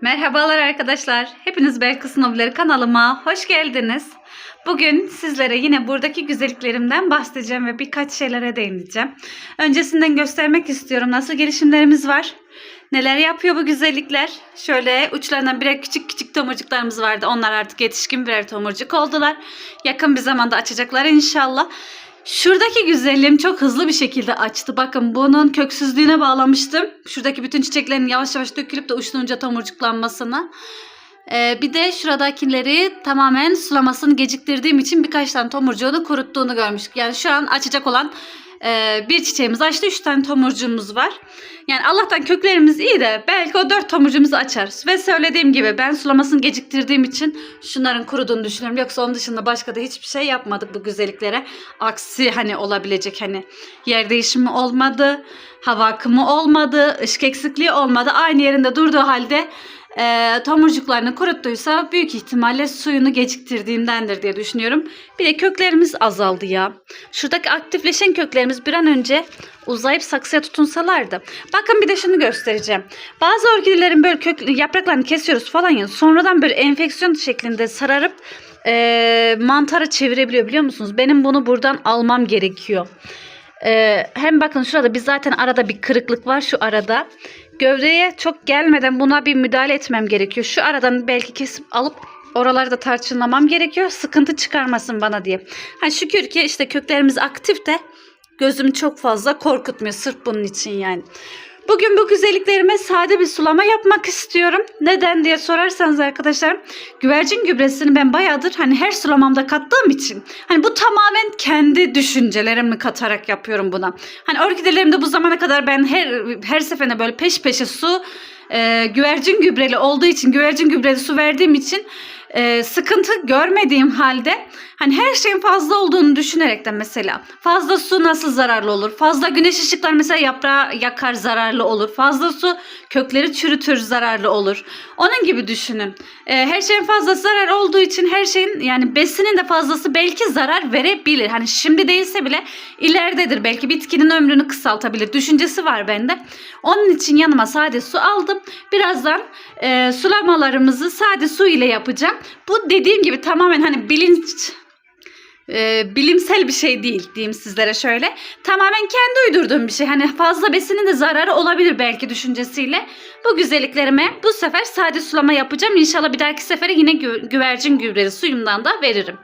Merhabalar arkadaşlar. Hepiniz Belkıs Nobileri kanalıma hoş geldiniz. Bugün sizlere yine buradaki güzelliklerimden bahsedeceğim ve birkaç şeylere değineceğim. Öncesinden göstermek istiyorum nasıl gelişimlerimiz var. Neler yapıyor bu güzellikler? Şöyle uçlarından birer küçük küçük tomurcuklarımız vardı. Onlar artık yetişkin birer tomurcuk oldular. Yakın bir zamanda açacaklar inşallah. Şuradaki güzelliğim çok hızlı bir şekilde açtı. Bakın bunun köksüzlüğüne bağlamıştım. Şuradaki bütün çiçeklerin yavaş yavaş dökülüp de uçtuğunca tomurcuklanmasına. Ee, bir de şuradakileri tamamen sulamasını geciktirdiğim için birkaç tane tomurcuğunu kuruttuğunu görmüştük. Yani şu an açacak olan e, bir çiçeğimiz açtı. Üç tane tomurcuğumuz var. Yani Allah'tan köklerimiz iyi de belki o dört tomurcuğumuzu açarız. Ve söylediğim gibi ben sulamasını geciktirdiğim için şunların kuruduğunu düşünüyorum. Yoksa onun dışında başka da hiçbir şey yapmadık bu güzelliklere. Aksi hani olabilecek hani yer değişimi olmadı, hava akımı olmadı, ışık eksikliği olmadı. Aynı yerinde durduğu halde e, tomurcuklarını kuruttuysa büyük ihtimalle suyunu geciktirdiğimdendir diye düşünüyorum. Bir de köklerimiz azaldı ya. Şuradaki aktifleşen köklerimiz bir an önce uzayıp saksıya tutunsalardı. Bakın bir de şunu göstereceğim. Bazı orkidelerin böyle kök yapraklarını kesiyoruz falan ya sonradan böyle enfeksiyon şeklinde sararıp e, mantara çevirebiliyor biliyor musunuz? Benim bunu buradan almam gerekiyor. E, hem bakın şurada bir zaten arada bir kırıklık var şu arada. Gövdeye çok gelmeden buna bir müdahale etmem gerekiyor. Şu aradan belki kesip alıp oraları da tarçınlamam gerekiyor. Sıkıntı çıkarmasın bana diye. Ha şükür ki işte köklerimiz aktif de gözüm çok fazla korkutmuyor sırf bunun için yani. Bugün bu güzelliklerime sade bir sulama yapmak istiyorum. Neden diye sorarsanız arkadaşlar güvercin gübresini ben bayağıdır hani her sulamamda kattığım için hani bu tamamen kendi düşüncelerimi katarak yapıyorum buna. Hani orkidelerimde bu zamana kadar ben her her seferinde böyle peş peşe su e, güvercin gübreli olduğu için güvercin gübreli su verdiğim için e, sıkıntı görmediğim halde hani her şeyin fazla olduğunu düşünerekten mesela fazla su nasıl zararlı olur? Fazla güneş ışıkları mesela yaprağı yakar zararlı olur. Fazla su kökleri çürütür zararlı olur. Onun gibi düşünün. E, her şeyin fazlası zarar olduğu için her şeyin yani besinin de fazlası belki zarar verebilir. Hani şimdi değilse bile ileridedir. Belki bitkinin ömrünü kısaltabilir. Düşüncesi var bende. Onun için yanıma sade su aldım. Birazdan e, sulamalarımızı sade su ile yapacağım. Bu dediğim gibi tamamen hani bilinç e, bilimsel bir şey değil diyeyim sizlere şöyle. Tamamen kendi uydurduğum bir şey. Hani fazla besinin de zararı olabilir belki düşüncesiyle. Bu güzelliklerime bu sefer sade sulama yapacağım. İnşallah bir dahaki sefere yine gü- güvercin gübreli suyumdan da veririm.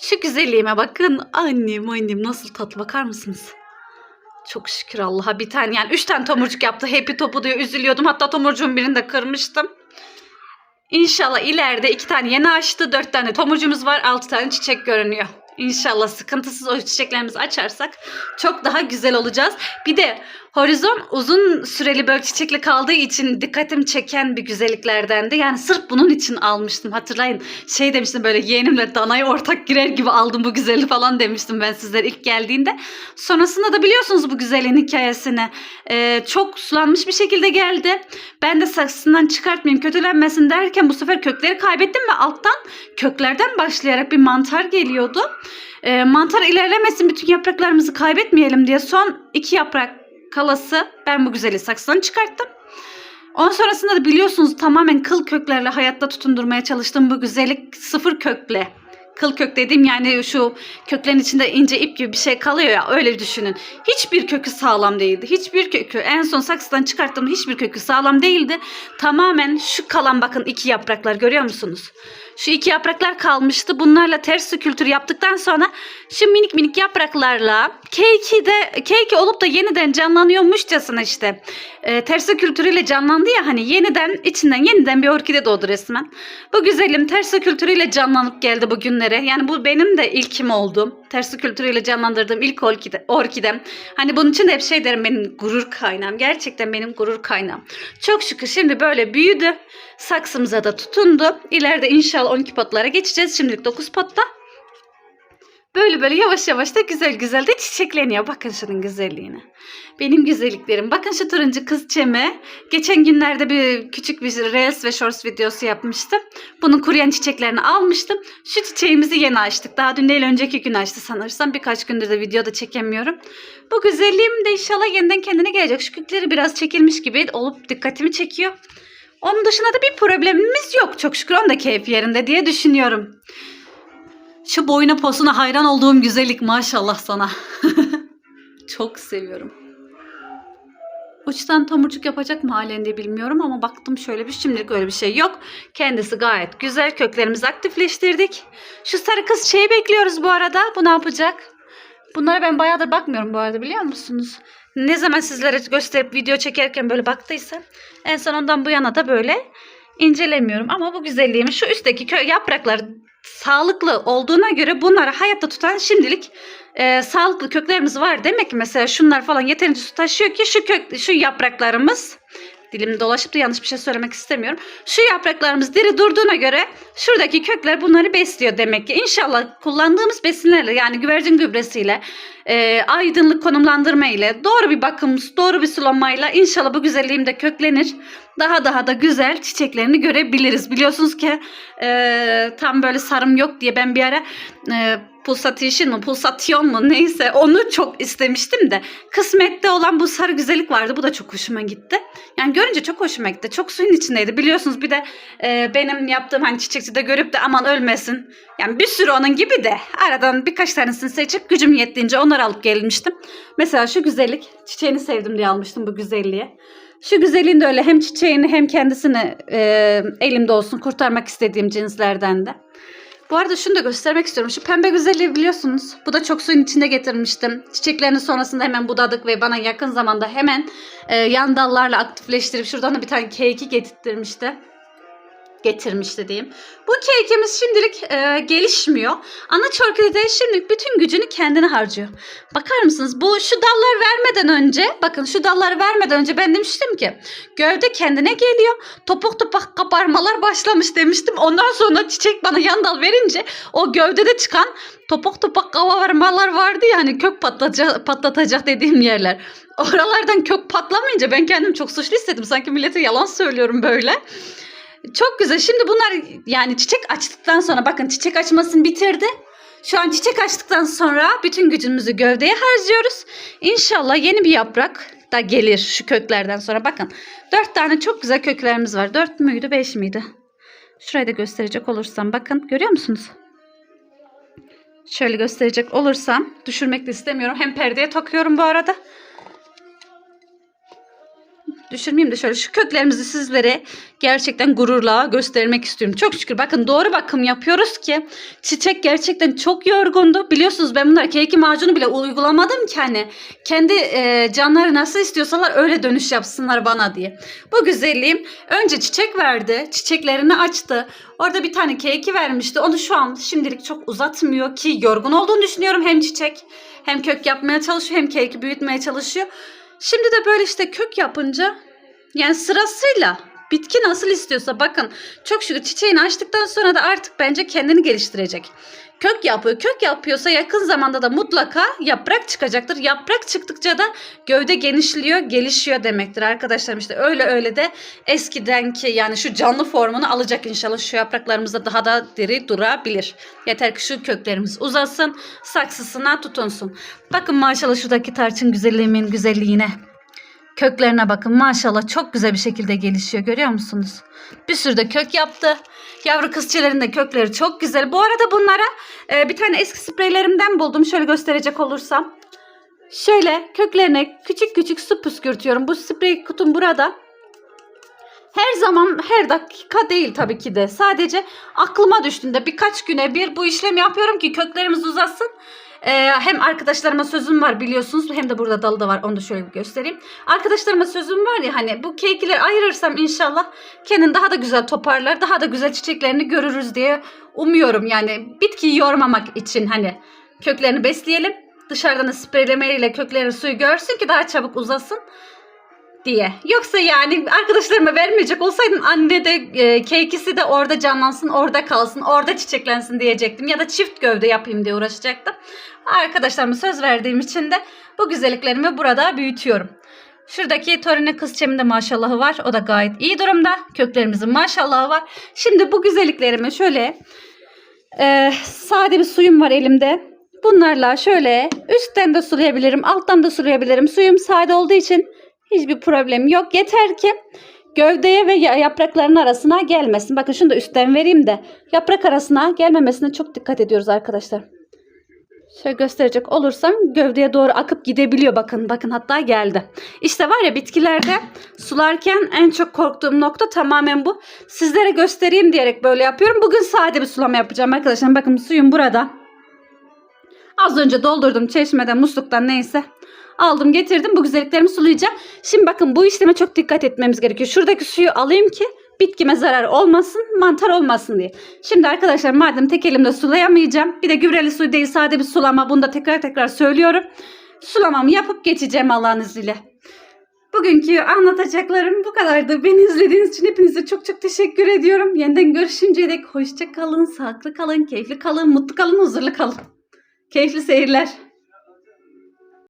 Şu güzelliğime bakın. Annem annem nasıl tatlı bakar mısınız? Çok şükür Allah'a bir tane yani üç tane tomurcuk yaptı. Happy topu diyor üzülüyordum. Hatta tomurcuğun birini de kırmıştım. İnşallah ileride iki tane yeni açtı. Dört tane tomurcumuz var. Altı tane çiçek görünüyor. İnşallah sıkıntısız o çiçeklerimizi açarsak çok daha güzel olacağız. Bir de horizon uzun süreli böyle çiçekli kaldığı için dikkatimi çeken bir güzelliklerdendi. Yani sırf bunun için almıştım. Hatırlayın şey demiştim böyle yeğenimle danaya ortak girer gibi aldım bu güzelliği falan demiştim ben sizlere ilk geldiğinde. Sonrasında da biliyorsunuz bu güzelliğin hikayesini. Ee, çok sulanmış bir şekilde geldi. Ben de saksısından çıkartmayayım kötülenmesin derken bu sefer kökleri kaybettim ve alttan köklerden başlayarak bir mantar geliyordu. Ee, mantar ilerlemesin bütün yapraklarımızı kaybetmeyelim diye son iki yaprak kalası ben bu güzeli saksıdan çıkarttım. Ondan sonrasında da biliyorsunuz tamamen kıl köklerle hayatta tutundurmaya çalıştığım bu güzellik sıfır kökle. Kıl kök dediğim yani şu köklerin içinde ince ip gibi bir şey kalıyor ya öyle düşünün. Hiçbir kökü sağlam değildi. Hiçbir kökü en son saksıdan çıkarttığım hiçbir kökü sağlam değildi. Tamamen şu kalan bakın iki yapraklar görüyor musunuz? Şu iki yapraklar kalmıştı. Bunlarla ters su kültürü yaptıktan sonra şu minik minik yapraklarla keki de keki olup da yeniden canlanıyormuşçasına işte e, ters su kültürüyle canlandı ya hani yeniden içinden yeniden bir orkide doğdu resmen. Bu güzelim ters su kültürüyle canlanıp geldi bugünlere. Yani bu benim de ilkim oldu. Ters su kültürüyle canlandırdığım ilk orkide, orkidem. Hani bunun için hep şey derim benim gurur kaynağım. Gerçekten benim gurur kaynağım. Çok şükür şimdi böyle büyüdü. Saksımıza da tutundu. İleride inşallah 12 potlara geçeceğiz. Şimdilik 9 potta. Böyle böyle yavaş yavaş da güzel güzel de çiçekleniyor. Bakın şunun güzelliğine. Benim güzelliklerim. Bakın şu turuncu kız çeme. Geçen günlerde bir küçük bir Reels ve Shorts videosu yapmıştım. Bunun kuruyan çiçeklerini almıştım. Şu çiçeğimizi yeni açtık. Daha dün değil önceki gün açtı sanırsam. Birkaç gündür de videoda çekemiyorum. Bu güzelliğim de inşallah yeniden kendine gelecek. Şu kökleri biraz çekilmiş gibi olup dikkatimi çekiyor. Onun dışında da bir problemimiz yok. Çok şükür onun da keyfi yerinde diye düşünüyorum. Şu boyuna posuna hayran olduğum güzellik maşallah sana. Çok seviyorum. Uçtan tomurcuk yapacak mı halen diye bilmiyorum ama baktım şöyle bir şimdilik öyle bir şey yok. Kendisi gayet güzel. Köklerimizi aktifleştirdik. Şu sarı kız şeyi bekliyoruz bu arada. Bu ne yapacak? Bunlara ben bayağıdır bakmıyorum bu arada biliyor musunuz? Ne zaman sizlere gösterip video çekerken böyle baktıysam en son ondan bu yana da böyle incelemiyorum. Ama bu güzelliğimi şu üstteki kö- yapraklar sağlıklı olduğuna göre bunları hayatta tutan şimdilik e, sağlıklı köklerimiz var. Demek ki mesela şunlar falan yeterince su taşıyor ki şu kök şu yapraklarımız dilim dolaşıp da yanlış bir şey söylemek istemiyorum. Şu yapraklarımız diri durduğuna göre şuradaki kökler bunları besliyor demek ki. İnşallah kullandığımız besinlerle yani güvercin gübresiyle, e, aydınlık konumlandırma ile, doğru bir bakım, doğru bir sulamayla inşallah bu güzelliğim de köklenir. Daha daha da güzel çiçeklerini görebiliriz. Biliyorsunuz ki e, tam böyle sarım yok diye ben bir ara e, pulsation mu pulsation mu neyse onu çok istemiştim de kısmette olan bu sarı güzellik vardı. Bu da çok hoşuma gitti. Yani görünce çok hoşuma gitti. Çok suyun içindeydi. Biliyorsunuz bir de e, benim yaptığım hani çiçekçide görüp de aman ölmesin. Yani bir sürü onun gibi de aradan birkaç tanesini seçip gücüm yettiğince onları alıp gelmiştim. Mesela şu güzellik çiçeğini sevdim diye almıştım bu güzelliği. Şu güzelliğin de öyle hem çiçeğini hem kendisini e, elimde olsun kurtarmak istediğim cinslerden de. Bu arada şunu da göstermek istiyorum. Şu pembe güzelliği biliyorsunuz. Bu da çok suyun içinde getirmiştim. Çiçeklerini sonrasında hemen budadık ve bana yakın zamanda hemen e, yan dallarla aktifleştirip şuradan da bir tane keki getirtmişti. Getirmişti diyeyim. Bu kekimiz şimdilik e, gelişmiyor. Ana çorkide şimdilik bütün gücünü kendine harcıyor. Bakar mısınız? Bu şu dallar vermeden önce bakın şu dalları vermeden önce ben demiştim ki gövde kendine geliyor. Topuk topuk kabarmalar başlamış demiştim. Ondan sonra çiçek bana yan dal verince o gövdede çıkan topuk topuk kabarmalar vardı ya hani kök patlatacak, patlatacak dediğim yerler. Oralardan kök patlamayınca ben kendimi çok suçlu hissettim. Sanki millete yalan söylüyorum böyle. Çok güzel. Şimdi bunlar yani çiçek açtıktan sonra bakın çiçek açmasını bitirdi. Şu an çiçek açtıktan sonra bütün gücümüzü gövdeye harcıyoruz. İnşallah yeni bir yaprak da gelir şu köklerden sonra. Bakın dört tane çok güzel köklerimiz var. Dört müydü beş miydi? Şurayı da gösterecek olursam bakın görüyor musunuz? Şöyle gösterecek olursam düşürmek de istemiyorum. Hem perdeye takıyorum bu arada. Düşürmeyeyim de şöyle şu köklerimizi sizlere gerçekten gururla göstermek istiyorum. Çok şükür bakın doğru bakım yapıyoruz ki çiçek gerçekten çok yorgundu. Biliyorsunuz ben bunları keki macunu bile uygulamadım ki hani kendi e, canları nasıl istiyorsalar öyle dönüş yapsınlar bana diye. Bu güzelliğim önce çiçek verdi. Çiçeklerini açtı. Orada bir tane keki vermişti. Onu şu an şimdilik çok uzatmıyor ki yorgun olduğunu düşünüyorum. Hem çiçek hem kök yapmaya çalışıyor hem keki büyütmeye çalışıyor. Şimdi de böyle işte kök yapınca yani sırasıyla bitki nasıl istiyorsa bakın çok şükür çiçeğini açtıktan sonra da artık bence kendini geliştirecek. Kök yapıyor. Kök yapıyorsa yakın zamanda da mutlaka yaprak çıkacaktır. Yaprak çıktıkça da gövde genişliyor, gelişiyor demektir arkadaşlar. İşte öyle öyle de eskidenki yani şu canlı formunu alacak inşallah. Şu yapraklarımızda daha da diri durabilir. Yeter ki şu köklerimiz uzasın, saksısına tutunsun. Bakın maşallah şuradaki tarçın güzelliğimin güzelliğine. Köklerine bakın maşallah çok güzel bir şekilde gelişiyor görüyor musunuz? Bir sürü de kök yaptı. Yavru kızçelerin de kökleri çok güzel. Bu arada bunlara e, bir tane eski spreylerimden buldum. Şöyle gösterecek olursam. Şöyle köklerine küçük küçük su püskürtüyorum. Bu sprey kutum burada. Her zaman her dakika değil tabii ki de. Sadece aklıma düştüğünde birkaç güne bir bu işlemi yapıyorum ki köklerimiz uzasın. Ee, hem arkadaşlarıma sözüm var biliyorsunuz hem de burada dalı da var onu da şöyle bir göstereyim. Arkadaşlarıma sözüm var ya hani bu kekleri ayırırsam inşallah kendini daha da güzel toparlar daha da güzel çiçeklerini görürüz diye umuyorum. Yani bitkiyi yormamak için hani köklerini besleyelim. Dışarıdan da spreylemeyle kökleri suyu görsün ki daha çabuk uzasın diye. Yoksa yani arkadaşlarıma vermeyecek olsaydım anne de e, kekisi de orada canlansın, orada kalsın, orada çiçeklensin diyecektim. Ya da çift gövde yapayım diye uğraşacaktım. Arkadaşlarıma söz verdiğim için de bu güzelliklerimi burada büyütüyorum. Şuradaki Torine kız çeminde maşallahı var. O da gayet iyi durumda. Köklerimizin maşallahı var. Şimdi bu güzelliklerimi şöyle e, sade bir suyum var elimde. Bunlarla şöyle üstten de sulayabilirim, alttan da sulayabilirim. Suyum sade olduğu için hiçbir problem yok. Yeter ki gövdeye ve ya- yaprakların arasına gelmesin. Bakın şunu da üstten vereyim de yaprak arasına gelmemesine çok dikkat ediyoruz arkadaşlar. Şöyle gösterecek olursam gövdeye doğru akıp gidebiliyor bakın. Bakın hatta geldi. İşte var ya bitkilerde sularken en çok korktuğum nokta tamamen bu. Sizlere göstereyim diyerek böyle yapıyorum. Bugün sade bir sulama yapacağım arkadaşlar. Bakın suyum burada. Az önce doldurdum çeşmeden, musluktan neyse. Aldım getirdim bu güzelliklerimi sulayacağım. Şimdi bakın bu işleme çok dikkat etmemiz gerekiyor. Şuradaki suyu alayım ki bitkime zarar olmasın, mantar olmasın diye. Şimdi arkadaşlar madem tek elimde sulayamayacağım. Bir de gübreli su değil sade bir sulama. Bunu da tekrar tekrar söylüyorum. Sulamamı yapıp geçeceğim Allah'ın izniyle. Bugünkü anlatacaklarım bu kadardı. Beni izlediğiniz için hepinize çok çok teşekkür ediyorum. Yeniden görüşünceye dek hoşça kalın, sağlıklı kalın, keyifli kalın, mutlu kalın, huzurlu kalın. Keyifli seyirler.